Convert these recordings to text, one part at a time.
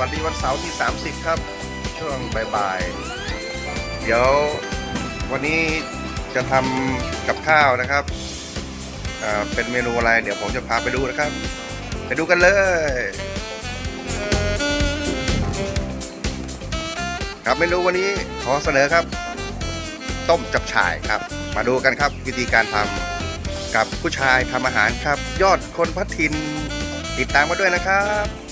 วันนี้วันเสาร์ที่ 30 ครับ ช่วงบ่ายๆเดี๋ยววันนี้จะทำกับข้าวนะครับเป็นเมนูอะไร เดี๋ยวผมจะพาไปดูนะครับ ไปดูกันเลย ครับเมนูวันนี้ขอเสนอครับ ต้มจับฉ่ายครับ มาดูกันครับวิธีการทำกับผู้ชายทำอาหารครับ ยอดคนพัทินติดตามมาด้วยนะครับ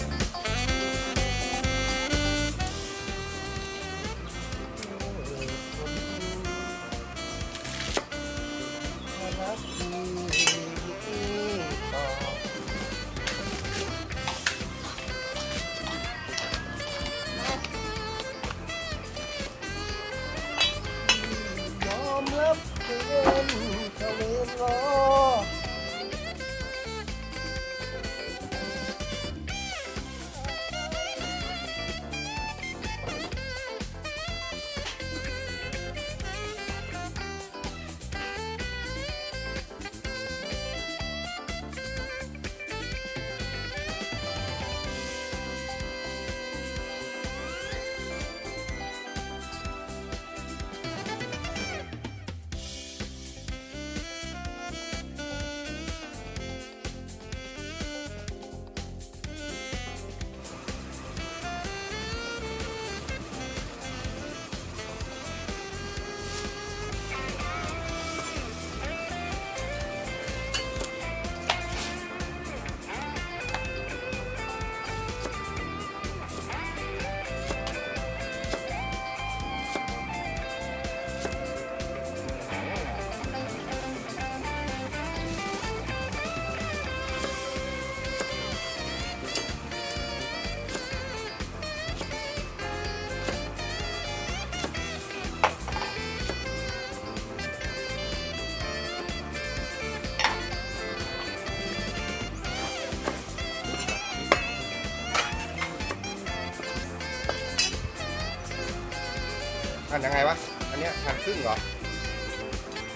หั่นยังไงวะ อันเนี้ยหั่นครึ่งเหรอ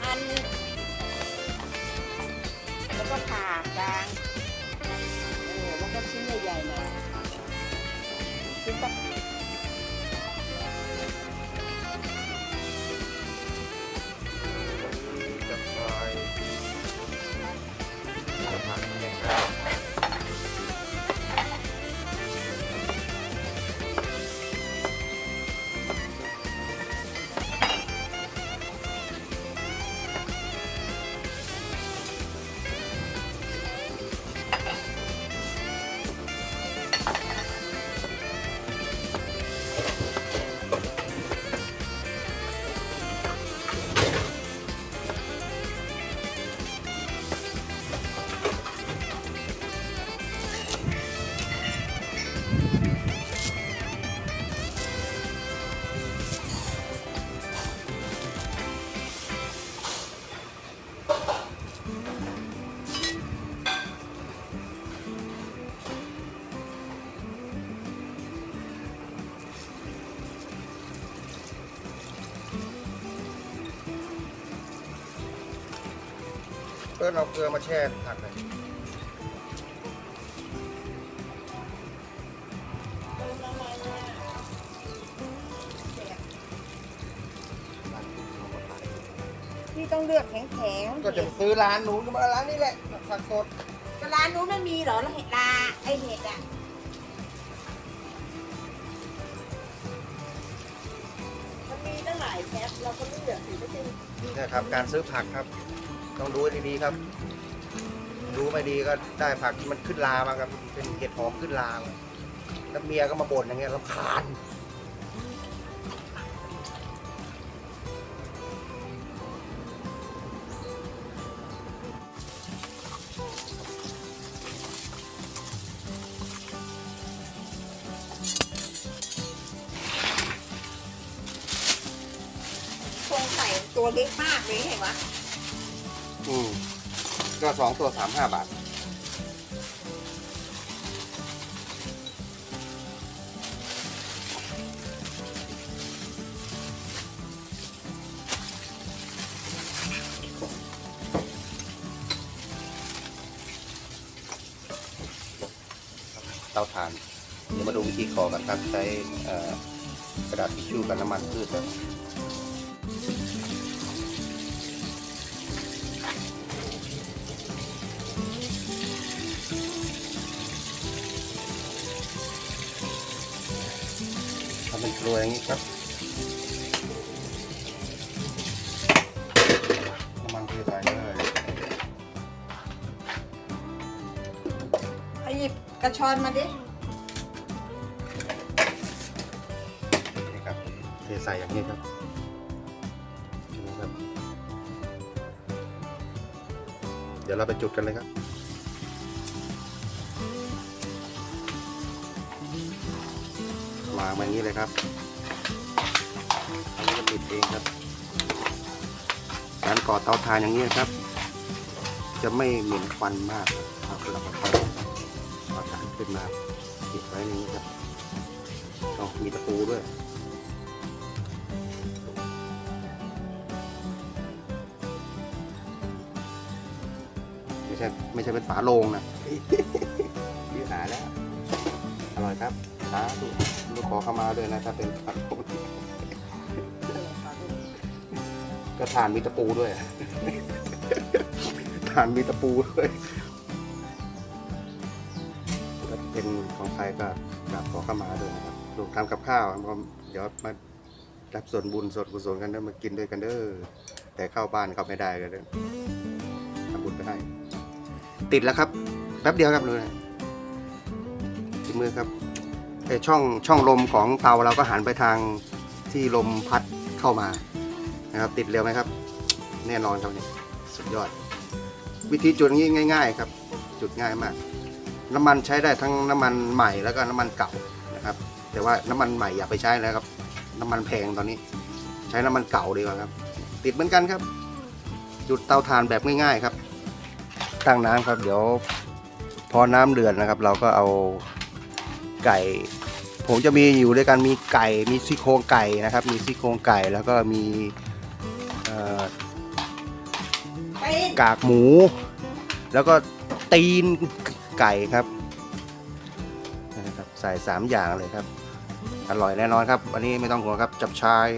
อัน แล้วก็ผ่ากลางเออแล้วก็ชิ้นใหญ่ๆหน่อยชิ้นตะ เปิ้ลเอาเกลือมาแช่ผักหน่อยที่ต้องเลือกแข็งๆก็จะซื้อร้านนู้นก็มาร้านนี้แหละผักสดก็ร้านนู้นไม่มีเหรอแล้วเห็ดลาไอเห็ดอะมันมีตั้งหลายแคปเราก็เลือกสิไม่ใช่นี่นะครับการซื้อผักครับ ต้องดูให้ดีๆครับ ดูไม่ดีก็ได้ผักที่มันขึ้นรามาครับ เป็นเห็ดหอมขึ้นรามาแล้วเมียก็มาบ่นอย่างเงี้ยรำคาญคงใส่ตัวเล็กมากเลยเห็นปะ อืมก็สองตัวสามห้าบาท เตาถ่าน เดี๋ย็นมาดูวิธีขอกันครับใช้กระดาษทิชชู่กับน้ำมันพืชครับ บกระชอนมาดินี่ครับเทใส่อย่างนี้ครับนี่ครับ เดี๋ยวเราไปจุดกันเลยครับวางมาอย่างนี้เลยครับอันนี้ก็ติดเองครับ การก่อเตาถ่านอย่างนี้ครับ จะไม่เหม็นควันมากครับเราก็ค่อย เอาถ่านขึ้นมาติดไว้อย่างนี้ครับต้องมีตะปูด้วยไม่ใช่ไม่ใช่เป็นฝาโลงนะยืหาแล้ว อร่อยครับสาธุลูกขอเข้ามาด้วยนะถ้าเป็นฝาโลงก็ทานมีตะปูด้วยทานมีตะปูด้วย เป็นของใครก็กราบขอเข้ามาด้วยนะครับลูกทำกับข้าวผมเดี๋ยวมารับส่วนบุญส่วนกุศลกันเด้อมากินด้วยกันเด้อแต่เข้าบ้านเขาไม่ได้กันเด้อทำบุญไปให้ ติดแล้วครับแป๊บเดียวครับเลยติดมือครับไอช่องช่องลมของเตาเราก็หันไปทางที่ลมพัดเข้ามานะครับ ติดเร็วไหมครับ แน่นอนครับเนี่ยสุดยอด วิธีจุดงี้ง่ายๆครับ จุดง่ายมาก น้ำมันใช้ได้ทั้งน้ำมันใหม่แล้วก็น้ำมันเก่านะครับ แต่ว่าน้ำมันใหม่อย่าไปใช้แล้วครับ น้ำมันแพงตอนนี้ ใช้น้ำมันเก่าดีกว่าครับ ติดเหมือนกันครับ จุดเตาถ่านแบบง่ายๆครับ ตั้งน้ำครับเดี๋ยวพอน้ำเดือดนะครับ เราก็เอาไก่ ผมจะมีอยู่ด้วยกันมีไก่มีซี่โครงไก่นะครับ มีซี่โครงไก่แล้วก็มีเอ่อไปกากหมู แล้วก็ตีน ไก่ครับนะครับใส่สามอย่างเลยครับ อร่อยแน่นอนครับ อันนี้ไม่ต้องห่วงครับ จับชาย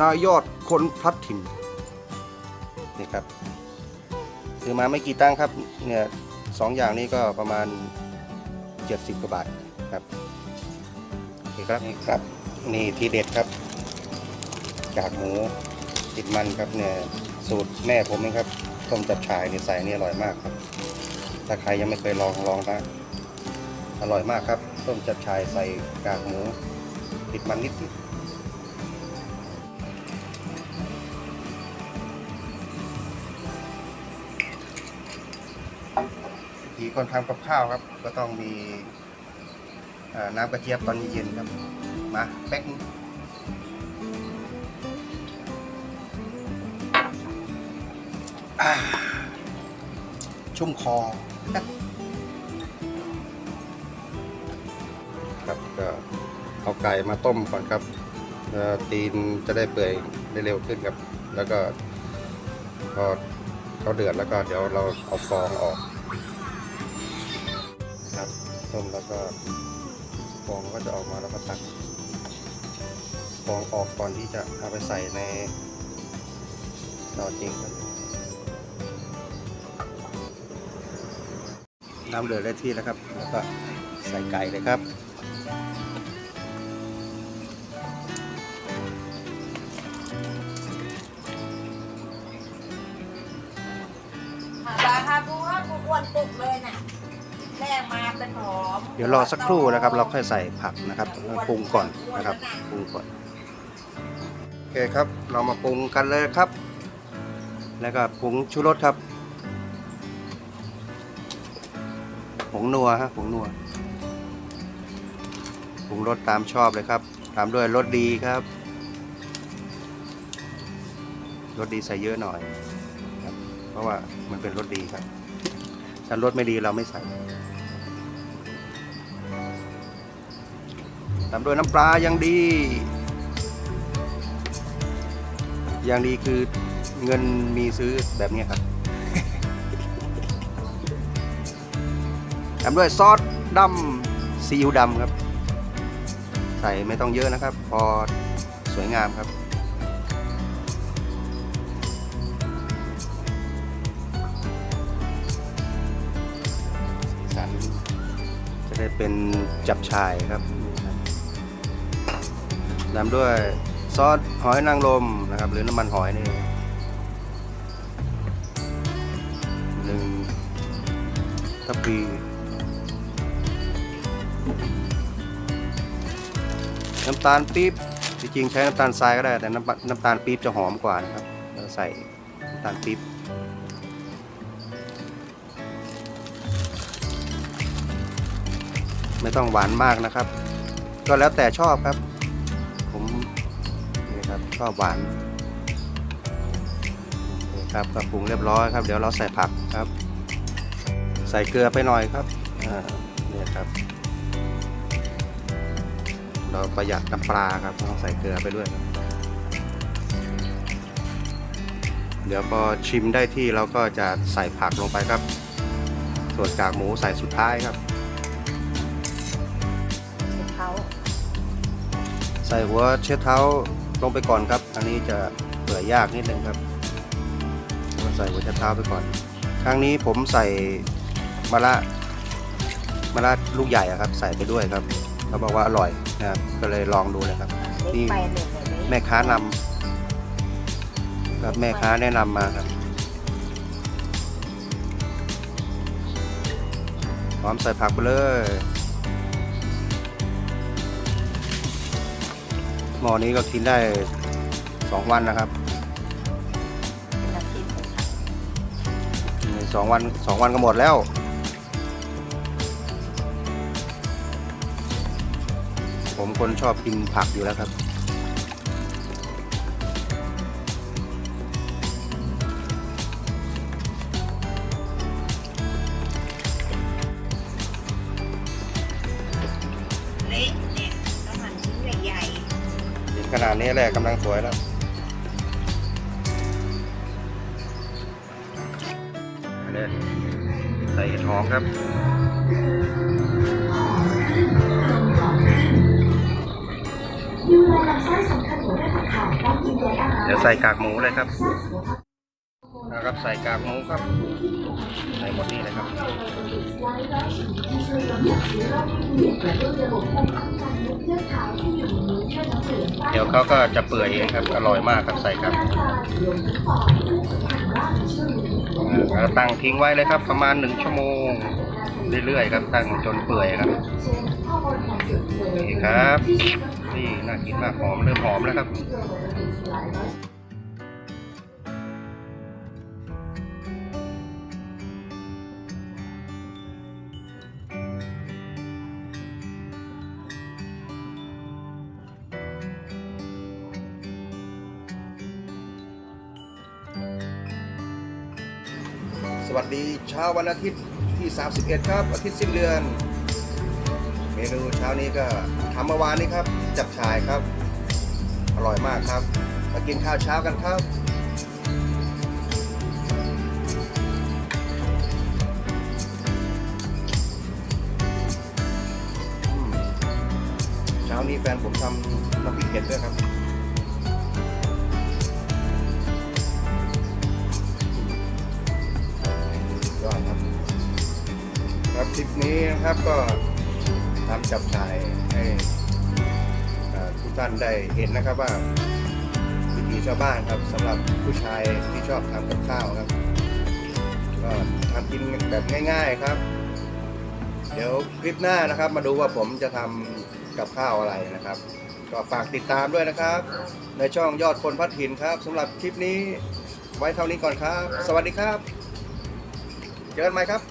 นายยอดคนพลัดถิ่นนี่ครับซื้อมาไม่กี่ตังค์ครับ เนี่ยสองอย่างนี้ก็ประมาณ 70กว่าบาทครับโอเคครับนี่ครับ นี่ทีเด็ดครับกากหมูติดมันครับเนี่ยสูตรแม่ผมเองครับต้มจับฉ่ายนี่ใส่นี่อร่อยมากครับ ถ้าใครยังไม่เคยลองลองนะอร่อยมากครับ ต้มจับฉ่ายใส่กากหมูติดมันนิดนิดทีคนทำกับข้าวครับ ก็ต้องมีน้ำกระเจี๊ยบตอนเย็นครับ มาแป๊กชุ่มคอ ครับก็เอาไก่มาต้มก่อนครับตีนจะได้เปื่อยได้เร็วขึ้นครับ แล้วก็พอเขาเดือดแล้วก็เดี๋ยวเราเอาฟองออกครับต้มแล้วก็ฟองก็จะออกมาแล้วก็ตักฟองออกก่อนที่จะเอาไปใส่ในเตาจริงครับ น้ำเดือดได้ที่แล้วครับ แล้วก็ใส่ไก่เลยครับบาฮาบูฮาบูอ้วนปุกเลยน่ะแม่มาเป็นหอมเดี๋ยวรอสักครู่นะครับ เราค่อยใส่ผักนะครับปรุงก่อนนะครับปรุงก่อนโอเคครับ เรามาปรุงกันเลยครับ แล้วก็ผงชูรสครับ ผงนัวฮะผงนัวปรุงรสตามชอบเลยครับ ตามด้วยรสดีครับรสดีใส่เยอะหน่อยครับเพราะว่ามันเป็นรสดีครับถ้ารสไม่ดีเราไม่ใส่ตามด้วยน้ำปลาย่างดี อย่างดีคือเงินมีซื้อแบบนี้ครับ ตามด้วยซอสดำซีอิ๊วดำครับ ใส่ไม่ต้องเยอะนะครับ พอสวยงามครับสีสันจะได้เป็นจับชายครับตามด้วยซอสหอยนางรมนะครับ หรือน้ำมันหอยนี่หนึ่งทัพพี น้ำตาลปี๊บจริงๆใช้น้ำตาลทรายก็ได้แต่น้ำน้ำตาลปี๊บจะหอมกว่านะครับเราใส่น้ำตาลปี๊บไม่ต้องหวานมากนะครับ ก็แล้วแต่ชอบครับ ผมนี่ครับชอบหวานนี่ครับก็ปรุงเรียบร้อยครับ เดี๋ยวเราใส่ผักครับ ใส่เกลือไปหน่อยครับอ่าเนี่ยครับ เราประหยัดน้ำปลาครับต้องใส่เกลือไปด้วยครับเดี๋ยวพอชิมได้ที่เราก็จะใส่ผักลงไปครับ ส่วนกากหมูใส่สุดท้ายครับเขาใส่หัวเช็ดเท้าลงไปก่อนครับ อันนี้จะเปื่อยยากนิดนึงครับใส่หัวเช็ดเท้าไปก่อน ครั้งนี้ผมใส่มะระมะระลูกใหญ่อะครับ ใส่ไปด้วยครับเขาบอกว่าอร่อย นะครับ ก็เลยลองดูเลยครับเล็กไปหนึ่งเลยแม่ค้านำครับแม่ค้าแนะนำมาครับ พร้อมใส่ผักไปเลยหม้อนี้ก็กินได้สองวันนะครับน้ำจิ้มเลยค่ะในสองวันสองวันก็หมดแล้ว ผมคนชอบกินผักอยู่แล้วครับ เล็กเนี่ยต้องหั่นชิ้นใหญ่เห็นขนาดนี้แหละกำลังสวยแล้ว อันนี้ใส่เห็ดหอมครับ เดี๋ยวใส่กากหมูเลยครับนะครับใส่กากหมูครับใส่หมดนี่เลยครับเดี๋ยวเขาก็จะเปื่อยเองครับอร่อยมากครับใส่ครับเราตั้งทิ้งไว้เลยครับ ประมาณหนึ่งชั่วโมงเรื่อยๆครับตั้งจนเปื่อยครับนี่ครับ น่ากินมากหอมเริ่มหอมแล้วครับสวัสดีเช้าวันอาทิตย์ที่ 31 ครับ อาทิตย์สิ้นเดือน เมนูเช้านี้ก็ทำเมื่อวานนี้ครับ จับฉ่ายครับ อร่อยมากครับ มากินข้าวเช้ากันครับเช้านี้แฟนผมทำน้ำพริกเผ็ดด้วยครับยอดครับครับคลิปนี้นะครับก็ทำจับฉ่ายให้ ทุกท่านได้เห็นนะครับว่าวิถีชาวบ้านครับสำหรับผู้ชายที่ชอบทำกับข้าวครับก็ทำกินแบบง่าย ๆครับ เดี๋ยวคลิปหน้านะครับ มาดูว่าผมจะทำกับข้าวอะไรนะครับ ก็ฝากติดตามด้วยนะครับ ในช่องยอดคนพัดหินครับสำหรับคลิปนี้ไว้เท่านี้ก่อนครับ สวัสดีครับ เจอกันใหม่ครับ